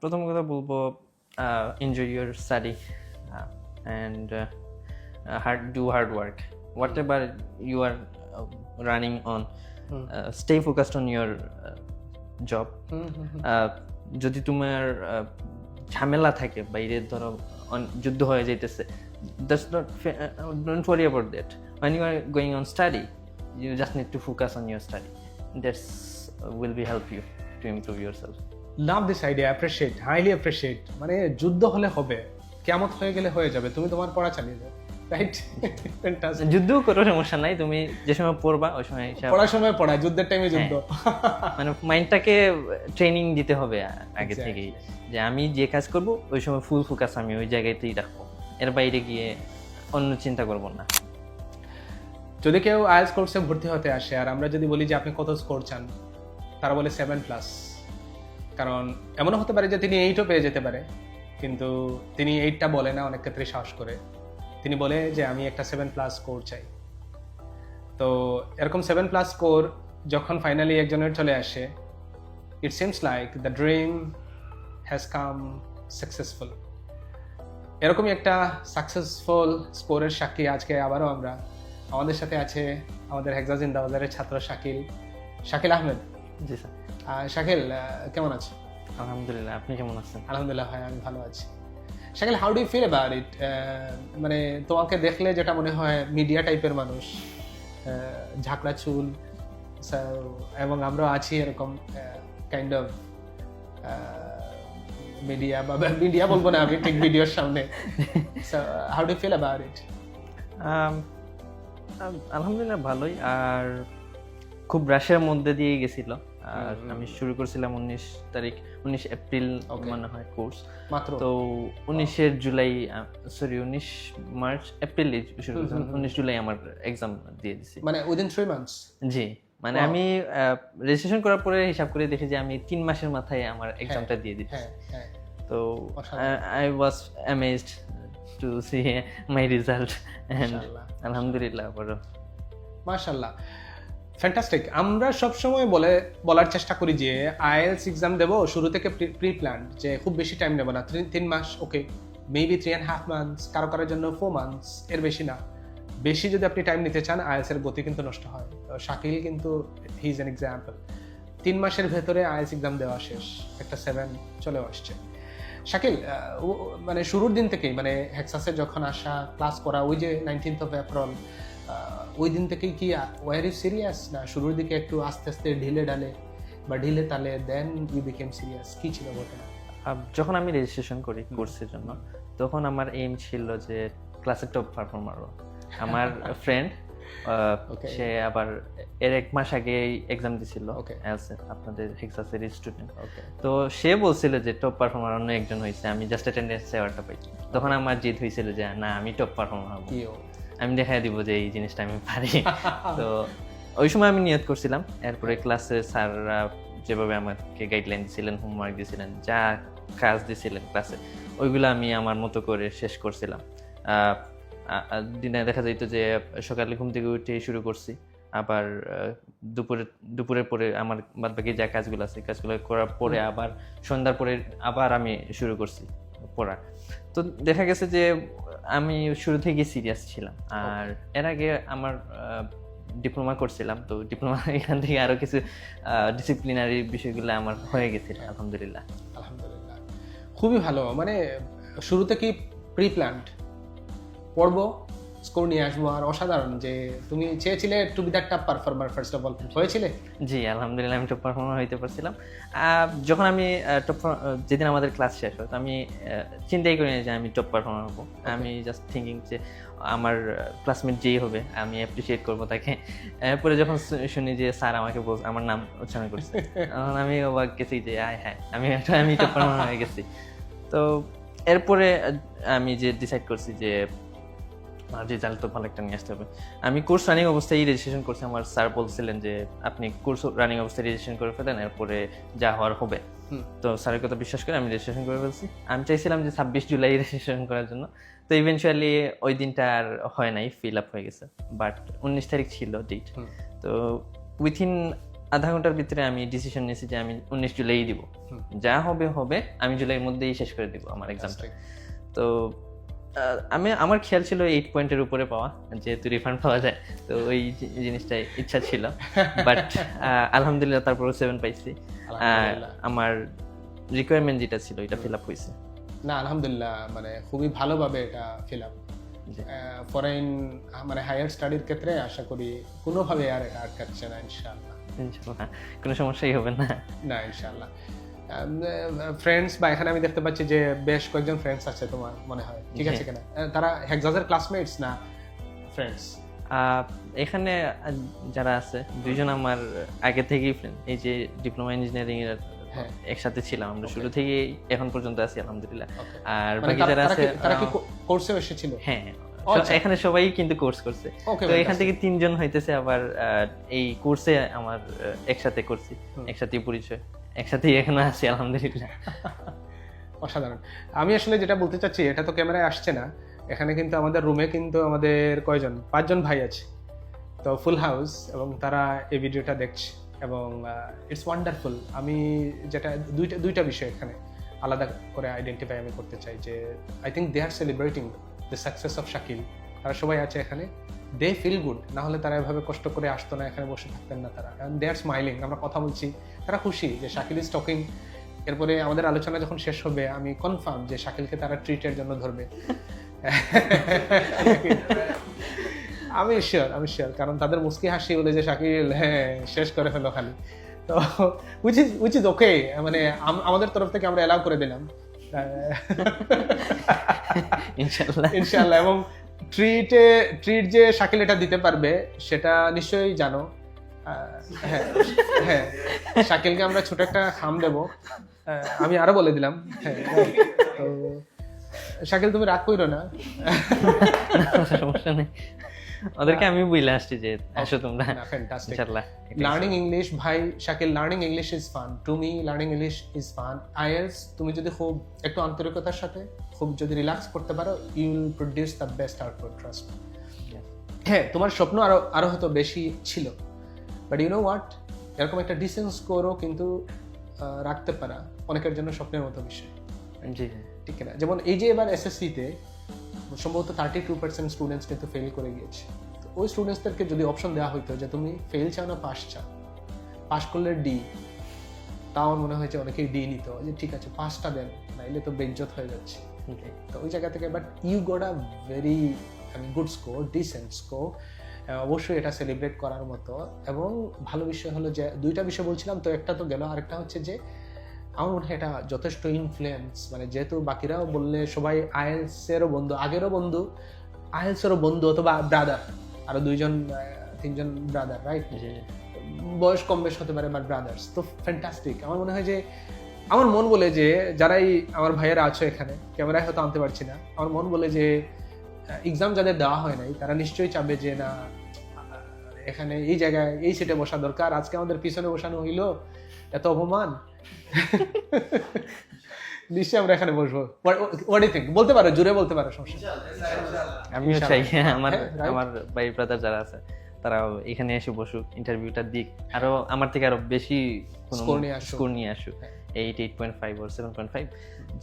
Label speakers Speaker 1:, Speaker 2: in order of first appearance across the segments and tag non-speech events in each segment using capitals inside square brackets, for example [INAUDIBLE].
Speaker 1: প্রথম কথা বলব enjoy your study and hard do hard work whatever you are running on stay focused on your job যদি তোমার ঝামেলা থাকে বাইরে ধরো অন- যুদ্ধ হয়ে যাইতেছে fa- uh, don't worry about that when you are going on study you just need to focus on your study that's uh, will be help you to improve yourself
Speaker 2: love this idea appreciate highly appreciate মানে যুদ্ধ হলে হবে কেমন হয়ে গেলে হয়ে যাবে তুমি তোমার পড়া চালিয়ে যাও রাইট [LAUGHS]
Speaker 1: যুদ্ধ করো সমস্যা নাই তুমি যে সময় পড়বা ওই সময়
Speaker 2: পড়ার সময় পড়া যুদ্ধের টাইমে যুদ্ধ। [LAUGHS]
Speaker 1: মানে মাইন্ডটাকে ট্রেনিং দিতে হবে আগে থেকেই যে আমি যে কাজ করব ওই সময় ফুল ফোকাস আমি ওই জায়গাতেই রাখব এর বাইরে গিয়ে অন্য চিন্তা করব না।
Speaker 2: যদি কেউ আইএলস কোর্সে ভর্তি হতে আসে আর আমরা যদি বলি যে আপনি কত স্কোর চান তারা বলে সেভেন প্লাস কারণ এমনও হতে পারে যে তিনি এইটও পেয়ে যেতে পারে, কিন্তু তিনি এইটটা বলে না, অনেক ক্ষেত্রে সাহস করে। তিনি বলে যে, আমি একটা সেভেন প্লাস স্কোর চাই। তো এরকম সেভেন প্লাস স্কোর যখন ফাইনালি একজনের চলে আসে it seems like the dream has come successful এরকমই একটা সাকসেসফুল স্কোরের সাক্ষী আজকে আবারও আমরা। আমাদের সাথে আছে আমাদের হেক্সা জিন্দাবাজারের ছাত্র শাকিল শাকিল আহমেদ।
Speaker 1: জি স্যার।
Speaker 2: শাকিল কেমন আছে?
Speaker 1: আলহামদুলিল্লাহ আপনি কেমন আছেন?
Speaker 2: আলহামদুলিল্লাহ ভাই আমি ভালো আছি। Shakil how do feel about it মানে তোমাকে দেখলে যেটা মনে হয় মিডিয়া টাইপের মানুষ ঝাঁকড়া চুল এবং আমরা আছি এরকম কাইন্ড অফ মিডিয়া বা [LAUGHS] মিডিয়া বলব না আমি ঠিক ভিডিওর সামনে। How do feel about it
Speaker 1: আলহামদুলিল্লাহ ভালোই আর খুব রাশের মধ্যে দিয়ে গেছিল। আর আমি শুরু করেছিলাম উনিশ তারিখ উনিশ এপ্রিল. মনে হয় কোর্স
Speaker 2: মাত্র?
Speaker 1: তো উনিশের জুলাই সরি উনিশ মার্চ এপ্রিল শুরু করছিলাম। উনিশ জুলাই আমার এক্সাম দিয়ে দিছি।
Speaker 2: মানে উইদিন থ্রি মান্থস
Speaker 1: জি মানে আমি রেজিস্ট্রেশন করার পরে হিসাব করে দেখি যে আমি তিন মাসের মাথায় আমার এক্সামটা দিয়ে দিচ্ছি।
Speaker 2: হ্যাঁ হ্যাঁ।
Speaker 1: তো। I was amazed to see my result and আলহামদুলিল্লাহ বড়
Speaker 2: মাশাল্লাহ ফ্যান্টাস্টিক আমরা সবসময় বলে, বলার চেষ্টা করি যে আইএলস এক্সাম দেবো শুরু থেকে প্রি প্ল্যান যে খুব বেশি টাইম নেব না। তিন- মাস, okay. Maybe three and half months কারও কারোর জন্য ফোর মান্থস এর বেশি না। বেশি যদি আপনি টাইম নিতে চান আইএলস এর গতি কিন্তু নষ্ট হয়। তো শাকিল কিন্তু হি ইজ অ্যান এক্সাম্পল তিন মাসের ভেতরে আইএলস এক্সাম দেওয়া শেষ। একটা সেভেন চলেও আসছে। শাকিল মানে শুরুর দিন থেকেই মানে হেক্সাসে যখন আসা ক্লাস করা, ওই যে নাইনটিন্থ অফ এপ্রিল ওই দিন থেকেই কি ওয়ার ইউ সিরিয়াস না শুরুর দিকে একটু আস্তে আস্তে ঢিলে ঢালে বা ঢিলে তালে দেন ইউ বিকেম সিরিয়াস কি ছিল ঘটনা?
Speaker 1: যখন আমি রেজিস্ট্রেশন করি কোর্সের জন্য তখন আমার এইম ছিল যে ক্লাসের টপ পারফর্মার আমার [LAUGHS] ফ্রেন্ড. সে আবার এর এক মাস আগে এক্সাম দিছিল আপনাদের হেক্সাসের স্টুডেন্ট তো সে বলছিল যে টপ পারফর্মার অন্য একজন হয়েছে আমি জাস্ট অ্যাটেন্ডেন্স অ্যাওয়ার্ডটা পাই তখন আমার জিদ হয়েছিল যে না আমি টপ পারফর্মার হব। আমি দেখাই দিব যে এই জিনিসটা আমি পারি। তো ওই সময় আমি নিয়ত করছিলাম। এরপরে ক্লাসে স্যাররা যেভাবে আমাকে গাইডলাইন দিছিলেন হোমওয়ার্ক দিছিলেন যা কাজ দিছিলেন ক্লাসে ওইগুলো আমি আমার মতো করে শেষ করছিলাম। দিনে দেখা যাইতো যে সকালে ঘুম থেকে উঠে শুরু করছি আবার দুপুরে দুপুরের পরে আমার বাদ বাকি যা কাজগুলো আছে কাজগুলো করার পরে আবার সন্ধ্যার পরে আবার আমি শুরু করছি পড়া। তো দেখা গেছে যে আমি শুরু থেকে সিরিয়াস ছিলাম। আর এর আগে আমার ডিপ্লোমা করছিলাম তো ডিপ্লোমা [LAUGHS] এখান থেকে আরও কিছু ডিসিপ্লিনারি বিষয়গুলো আমার হয়ে গেছিল আলহামদুলিল্লাহ।
Speaker 2: আলহামদুলিল্লাহ। খুবই ভালো মানে শুরু থেকেই প্রি প্ল্যান্ড পড়ব স্কোর নিয়ে আসব আর অসাধারণ যে তুমি চেয়েছিলে to be that top performer first of all হয়েছিলে?
Speaker 1: জি আলহামদুলিল্লাহ আমি টপ পারফর্মার হইতে পারছিলাম। যখন আমি টপ যেদিন আমাদের ক্লাস শেষ হতো আমি চিন্তাই করি না যে আমি টপ পারফর্মার হব। আমি জাস্ট থিঙ্কিং যে আমার ক্লাসমেট যেই হবে আমি অ্যাপ্রিসিয়েট করব তাকে। এরপরে যখন শুনি যে স্যার আমাকে বল আমার নাম উচ্চারণ করছে [LAUGHS] তখন আমি অবাক গেছি যে আয় হ্যাঁ আমি আমি টপ পারফর্মার হয়ে গেছি। তো এরপরে আমি যে ডিসাইড করছি যে রেজাল্ট তো ভালো একটা নিয়ে আসতে হবে। আমি কোর্স রানিং অবস্থায় রেজিস্ট্রেশন করছি আমার স্যার বলছিলেন যে আপনি কোর্স রানিং অবস্থায় রেজিস্ট্রেশন করে ফেলেন এরপরে যা হওয়ার হবে। তো স্যারের কথা বিশ্বাস করে আমি রেজিস্ট্রেশন করে ফেলছি। আমি চাইছিলাম যে ছাব্বিশ জুলাই রেজিস্ট্রেশন করার জন্য। তো ইভেনচুয়ালি ওই দিনটা আর হয় নাই ফিল আপ হয়ে গেছে। বাট উনিশ তারিখ ছিল ডেট। তো উইথিন আধা ঘণ্টার ভিতরে আমি ডিসিশন নিয়েছি যে আমি উনিশ জুলাই দিব। যা হবে হবে। আমি জুলাইয়ের মধ্যেই শেষ করে দিব আমার এক্সামটা তো আমি আমার খেয়াল ছিল এইট পয়েন্টের উপরে পাওয়া যেহেতু রিফান্ড পাওয়া যায় তো ওই জিনিসটাই ইচ্ছা ছিল। বাট আলহামদুলিল্লাহ তারপরে সেভেন পাইছি। আমার রিকোয়ারমেন্ট যেটা ছিল এটা ফিল আপ হয়েছে
Speaker 2: না আলহামদুলিল্লাহ মানে খুবই ভালোভাবে এটা ফিল আপ ফরেন মানে হায়ার স্টাডির ক্ষেত্রে আশা করি কোনোভাবে আর এটা আটকাচ্ছে না ইনশাআল্লাহ।
Speaker 1: ইনশাল্লাহ কোনো সমস্যাই হবে না।
Speaker 2: না ইনশাআল্লাহ। ফ্রেন্ডস বা এখানে আমি দেখতে পাচ্ছি যে বেশ কয়েকজন ফ্রেন্ডস আছে তোমার মনে হয়। ঠিক আছে কিনা? তারা হেক্সাজের ক্লাসমেটস না ফ্রেন্ডস
Speaker 1: এখানে যারা আছে দুইজন আমার আগে থেকেই ফ্রেন্ড এই যে ডিপ্লোমা ইঞ্জিনিয়ারিং এর
Speaker 2: হ্যাঁ।
Speaker 1: একসাথে ছিলাম আমরা শুরু. থেকেই এখন পর্যন্ত আছি আলহামদুলিল্লাহ। আর
Speaker 2: মানে
Speaker 1: বাকি যারা আছে
Speaker 2: তারা কি
Speaker 1: আহ,
Speaker 2: কোর্সেও এসেছিল?
Speaker 1: হ্যাঁ।
Speaker 2: আচ্ছা।
Speaker 1: এখানে সবাই কিন্তু কোর্স করছে। তো এখান থেকে তিনজন হইতেছে আবার এই কোর্সে আমার একসাথে করছি
Speaker 2: হুম।
Speaker 1: একসাথেই পরিচয়। একসাথেই এখানে আছি, আলহামদুলিল্লাহ। [LAUGHS]
Speaker 2: অসাধারণ। আমি আসলে যেটা বলতে চাচ্ছি, এটা তো ক্যামেরায় আসছে না। এখানে কিন্তু আমাদের রুমে কিন্তু আমাদের কয়জন? পাঁচজন ভাই আছে। তো ফুল হাউস এবং তারা এই ভিডিওটা দেখছে এবং ইটস ওয়ান্ডারফুল আমি যেটা, দুইটা দুইটা বিষয় এখানে আলাদা করে আইডেন্টিফাই আমি করতে চাই যে I think they are celebrating the success of Shakil তারা সবাই আছে এখানে। দে ফিল গুড না হলে তারা এভাবে কষ্ট করে আসতো না এখানে বসে থাকতেন না তারা। দে আর স্মাইলিং আমরা কথা বলছি তারা খুশি যে শাকিল ইজ টকিং এরপরে আমাদের আলোচনা যখন শেষ হবে আমি কনফার্ম যে শাকিলকে তারা ট্রিটের জন্য ধরবে। আমি শিওর আমি শিওর কারণ তাদের মুস্কি হাসি বলে যে শাকিল হ্যাঁ শেষ করে ফেলো খালি। তো which is which is okay মানে আমাদের তরফ থেকে আমরা অ্যালাউ করে দিলাম।
Speaker 1: ইনশাল্লাহ
Speaker 2: ইনশাআল্লাহ এবং ট্রিটে ট্রিট যে শাকিল এটা দিতে পারবে সেটা নিশ্চয়ই জানো। হ্যাঁ হ্যাঁ শাকিলকে আমরা ছোট একটা খাম দেব। আমি আরও বলে দিলাম। হ্যাঁ তো শাকিল তুমি রাগ করো না।
Speaker 1: সমস্যা নেই। ওদেরকে আমি বলে আসছি যে আসো তোমরা।
Speaker 2: লার্নিং ইংলিশ ভাই Shakil learning English is fun to me learning English is fun IELTS তুমি যদি খুব একটু আন্তরিকতার সাথে খুব যদি রিল্যাক্স করতে পারো you will produce the best output trust হ্যাঁ তোমার স্বপ্ন আরও আরও হয়তো বেশি ছিল। বাট ইউ নো হোয়াট এরকম একটা ডিসেন্স স্কোরও কিন্তু রাখতে পারা অনেকের জন্য স্বপ্নের মতো বিষয়।
Speaker 1: জি
Speaker 2: ঠিক না? যেমন এই যে এবার এসএসসিতে সম্ভবত থার্টি টু পার্সেন্ট স্টুডেন্টস কিন্তু ফেল করে গিয়েছে। তো ওই স্টুডেন্টসদেরকে যদি অপশন দেওয়া হতো যে তুমি ফেল চাও না পাস চাও পাস করলে ডি তাও আমার মনে হয়েছে অনেকেই ডি নিত যে ঠিক আছে পাঁচটা দেন নাইলে তো বেজ্জত হয়ে যাচ্ছে। তো ওই জায়গা থেকে but you got a very আমি গুড স্কোর ডিসেন্ট স্কোর অবশ্যই এটা সেলিব্রেট করার মতো। এবং ভালো বিষয় হলো যে দুইটা বিষয় বলছিলাম তো একটা তো গেল আরেকটা হচ্ছে যে আমার মনে হয় এটা যথেষ্ট ইনফ্লুয়েন্স মানে যেহেতু বাকিরাও বললে সবাই আইএলসেরও বন্ধু আগেরও বন্ধু আইএলসেরও বন্ধু অথবা ব্রাদার আরও দুইজন তিনজন ব্রাদার রাইট। বয়স কম বেশ হতে পারে বাট ব্রাদার্স তো ফ্যান্টাস্টিক আমার মনে হয় যে আমার মন বলে যে যারাই আমার ভাইয়েরা আছো এখানে ক্যামেরায় হয়তো আনতে পারছি না আমার মন বলে যে এক্সাম যাদের দেওয়া হয় নাই তারা নিশ্চয়ই চাবে যে না এখানে এই জায়গায় এই সিটে বসা দরকার আজকে আমাদের পিছনে বসানো হইল এত অপমান। [LAUGHS] নিশ্চয়ই আমরা এখানে বসবো। ওয়াট থিঙ্ক বলতে পারো জুড়ে বলতে পারো সমস্যা।
Speaker 1: আমিও চাই আমার
Speaker 2: হ্যাঁ,
Speaker 1: আমার ভাই ব্রাদার যারা আছে। তারাও এখানে এসে বসুক ইন্টারভিউটা দিক। আরও আমার থেকে আরও বেশি। স্কোর নিয়ে আসুক। Eight eight point five or seven point five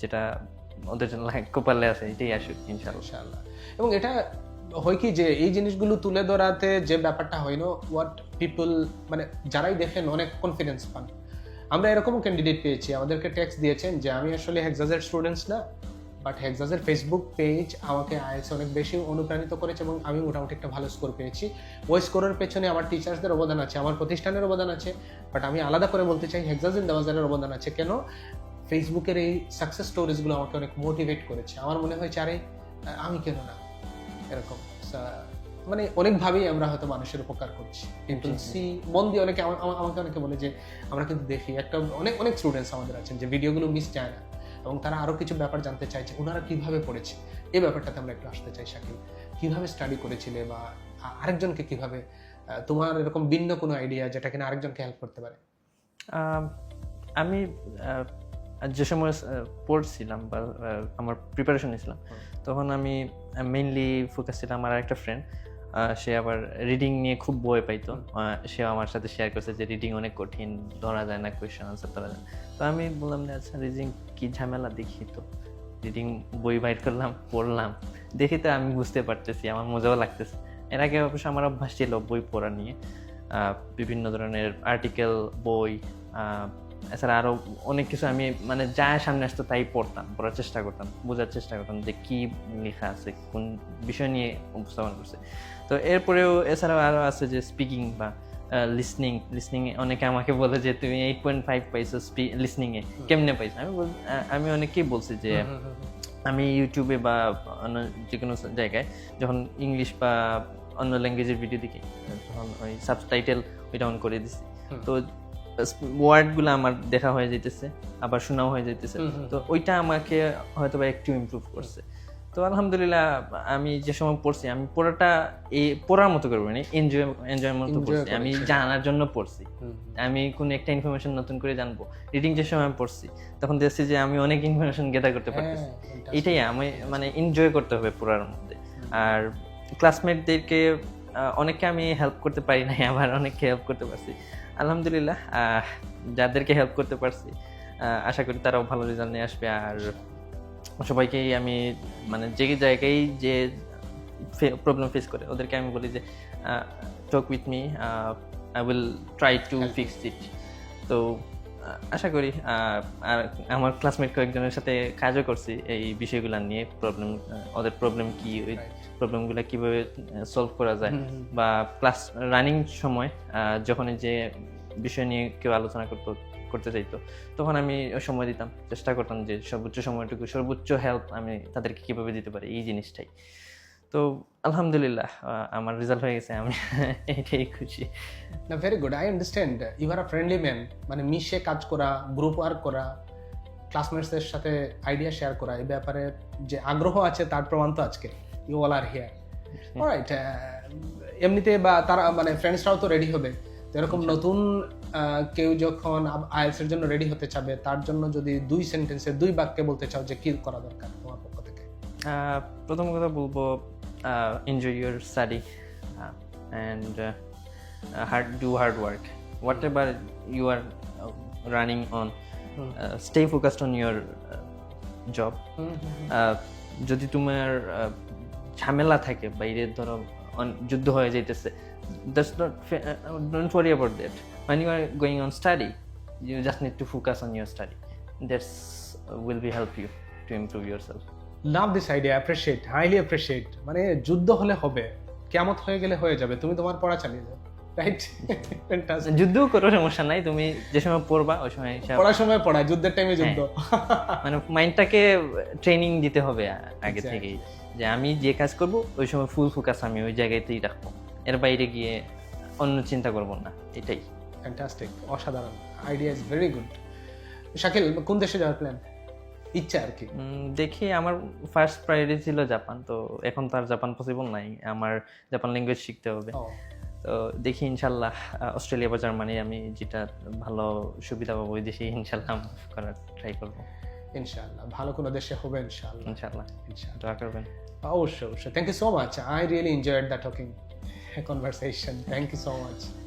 Speaker 1: যেটা ওদের জন্য কপালে আছে এটাই আসুক
Speaker 2: ইনশাআল্লাহ। এবং এটা হয় কি যে এই জিনিসগুলো তুলে ধরাতে যে ব্যাপারটা হয় না হোয়াট পিপল মানে যারাই দেখেন অনেক কনফিডেন্স পান। আমরা এরকমও ক্যান্ডিডেট পেয়েছি আমাদেরকে টেক্সট দিয়েছেন যে আমি আসলে হেক্সাজের স্টুডেন্টস না বাট হেক্সাজের ফেসবুক পেজ আমাকে আইএলস অনেক বেশি অনুপ্রাণিত করেছে এবং আমি মোটামুটি একটা ভালো স্কোর পেয়েছি। ওই স্কোরের পেছনে আমার টিচার্সদের অবদান আছে আমার প্রতিষ্ঠানের অবদান আছে। বাট আমি আলাদা করে বলতে চাই হেক্সাজ ইন দেওয়াজারের অবদান আছে। কেন? ফেসবুকের এই সাকসেস স্টোরিজগুলো আমাকে অনেক মোটিভেট করেছে। আমার মনে হয়েছে আরে আমি কেন না? এরকম। মানে অনেকভাবেই আমরা হয়তো মানুষের উপকার করছি। কিন্তু। সি মন দিয়ে অনেকে আমা- আমা- আমাকে অনেকে বলে যে আমরা কিন্তু দেখি। একটা অনেক অনেক স্টুডেন্টস আমাদের আছেন যে ভিডিওগুলো মিস যায় না। এবং তারা আরও কিছু ব্যাপার জানতে চাইছে ওনারা কীভাবে পড়েছে? এই ব্যাপারটাতে আমরা একটু আসতে চাই শাকিল। কীভাবে স্টাডি করেছিলে বা আরেকজনকে কীভাবে তোমার এরকম ভিন্ন কোনো আইডিয়া যেটা কিনা আরেকজনকে হেল্প করতে পারে?
Speaker 1: আমি যে সময় পড়ছিলাম বা আমার প্রিপারেশন নিয়েছিলাম তখন আমি মেইনলি ফোকাস ছিলাম আমার একটা ফ্রেন্ড সে আবার রিডিং নিয়ে খুব ভয় পাইতো। সে আমার সাথে শেয়ার করছে যে রিডিং অনেক কঠিন, ধরা যায় না কোয়েশ্চেন আনসার ধরা যায় তো আমি বললাম যে আচ্ছা রিডিং কি ঝামেলা? দেখি তো। রিডিং বই বাইর করলাম, পড়লাম। দেখি তো আমি বুঝতে পারতেছি, আমার মজাও লাগতেছে। এর আগে অবশ্য আমার অভ্যাস ছিল বই পড়া নিয়ে। বিভিন্ন ধরনের আর্টিকেল বই এছাড়া আরও অনেক কিছু আমি মানে যা সামনে আসতো তাই পড়তাম, পড়ার চেষ্টা করতাম, বোঝার চেষ্টা করতাম যে কী লেখা আছে, কোন বিষয় নিয়ে উপস্থাপন করছে। তো এরপরেও এছাড়াও আরও আছে যে স্পিকিং বা লিসনিং লিসনিং অনেকে আমাকে বলে যে তুমি এইট পয়েন্ট ফাইভ পাইছো লিসনিংয়ে কেমনে পাইছো? আমি আমি অনেকেই বলছি যে আমি ইউটিউবে বা অন্য যে কোনো জায়গায় যখন ইংলিশ বা অন্য ল্যাঙ্গুয়েজের ভিডিও দেখি তখন ওই সাবটাইটেল ওইটা অন করে দিছি। তো ওয়ার্ডগুলো আমার দেখা হয়ে যাইতেছে আবার শোনাও হয়ে
Speaker 2: হুম।
Speaker 1: তো ওইটা আমাকে হয়তো বা একটু ইমপ্রুভ করছে। তো আলহামদুলিল্লাহ আমি যে সময় পড়ছি আমি পড়াটা এই পড়ার মতো করব না এনজয় এনজয়ের মতো পড়ছি। আমি জানার জন্য পড়ছি। আমি কোন একটা ইনফরমেশন নতুন করে জানব। রিডিং যে সময় আমি পড়ছি তখন দেখছি যে আমি অনেক ইনফরমেশন গেদার করতে
Speaker 2: হ্যাঁ,
Speaker 1: পারতেছি। এটাই আমি মানে এনজয় করতে হবে পড়ার মধ্যে। আর ক্লাসমেটদেরকে অনেককে আমি হেল্প করতে পারি নাই আবার অনেককে হেল্প করতে পারছি। আলহামদুলিল্লাহ যাদেরকে হেল্প করতে পারছি আশা করি তারাও ভালো রেজাল্ট নিয়ে আসবে। আর সবাইকেই আমি মানে যে জায়গায় যে প্রবলেম ফেস করে ওদেরকে আমি বলি যে talk with me I will try to fix it তো আশা করি আর আমার ক্লাসমেট কয়েকজনের সাথে কাজও করছি এই বিষয়গুলো নিয়ে প্রবলেম ওদের প্রবলেম কি ওই প্রবলেমগুলো কীভাবে সলভ করা যায় বা ক্লাস রানিং সময় আহ, যখন যে বিষয় নিয়ে কেউ আলোচনা করতো করতে চাইতো। তখন আমি সময় দিতাম চেষ্টা করতাম যে সর্বোচ্চ সময়টুকু সর্বোচ্চ হেল্প আমি তাদেরকে কীভাবে দিতে পারি এই জিনিসটাই। তো আলহামদুলিল্লাহ আমার রেজাল্ট হয়ে গেছে আমি [LAUGHS] এটাই খুশি।
Speaker 2: না very good I understand you are a friendly man মানে মিশে কাজ করা গ্রুপ ওয়ার্ক করা ক্লাসমেটসদের সাথে আইডিয়া শেয়ার করা এই ব্যাপারে যে আগ্রহ আছে তার প্রমাণ তো আজকে you all are here right এমনিতে বা তারা মানে ফ্রেন্ডসরাও তো রেডি হবে। এরকম নতুন কেউ যখন আইএলস এর জন্য রেডি হতে চাবে তার জন্য যদি দুই সেন্টেন্সে দুই বাক্যে বলতে চাও যে কি করা দরকার তোমার পক্ষ থেকে?
Speaker 1: প্রথম কথা বলব enjoy your study and hard do hard work whatever you are running on stay focused on your job যদি তোমার ঝামেলা থাকে বাইরে ধরো যুদ্ধ হয়ে যাইতেছে that's not don't worry about that when you are going on study you just need to focus on your study. That's will be help you to improve yourself.
Speaker 2: Love this idea appreciate highly appreciate মানে যুদ্ধ হলে হবে কেমত হয়ে গেলে হয়ে যাবে তুমি তোমার পড়া চালিয়ে যাও রাইট [LAUGHS]
Speaker 1: যুদ্ধও করো সমস্যা নাই তুমি যে সময় পড়বা ওই সময়
Speaker 2: পড়ার সময় পড়া যুদ্ধের টাইমে যুদ্ধ।
Speaker 1: মানে মাইন্ডটাকে ট্রেনিং দিতে হবে আগে. থেকেই। যে আমি যে কাজ করব ওই সময় ফুল ফোকাস আমি ওই জায়গাতেই রাখব। এর বাইরে গিয়ে অন্য চিন্তা করব না এটাই।
Speaker 2: ফ্যান্টাস্টিক অসাধারণ idea is very good Shakil কোন দেশে যাওয়ার প্ল্যান ইচ্ছা আর কি?
Speaker 1: দেখি আমার ফার্স্ট প্রায়োরিটি ছিল জাপান তো এখন তো আর জাপান পসিবল নাই আমার জাপান ল্যাঙ্গুয়েজ শিখতে হবে। তো দেখি ইনশাল্লাহ অস্ট্রেলিয়া বা জার্মানি আমি যেটা ভালো সুবিধা পাবো ওই দেশেই ইনশাল্লাহ করার ট্রাই করব।
Speaker 2: ইনশাআল্লাহ ভালো কোনো দেশে হবে ইনশাআল্লাহ
Speaker 1: ইনশাল্লাহ
Speaker 2: ইনশাআল্লাহ
Speaker 1: দোয়া করবেন।
Speaker 2: অবশ্যই অবশ্যই। Thank you so much I really enjoyed the talking conversation. Thank you so much.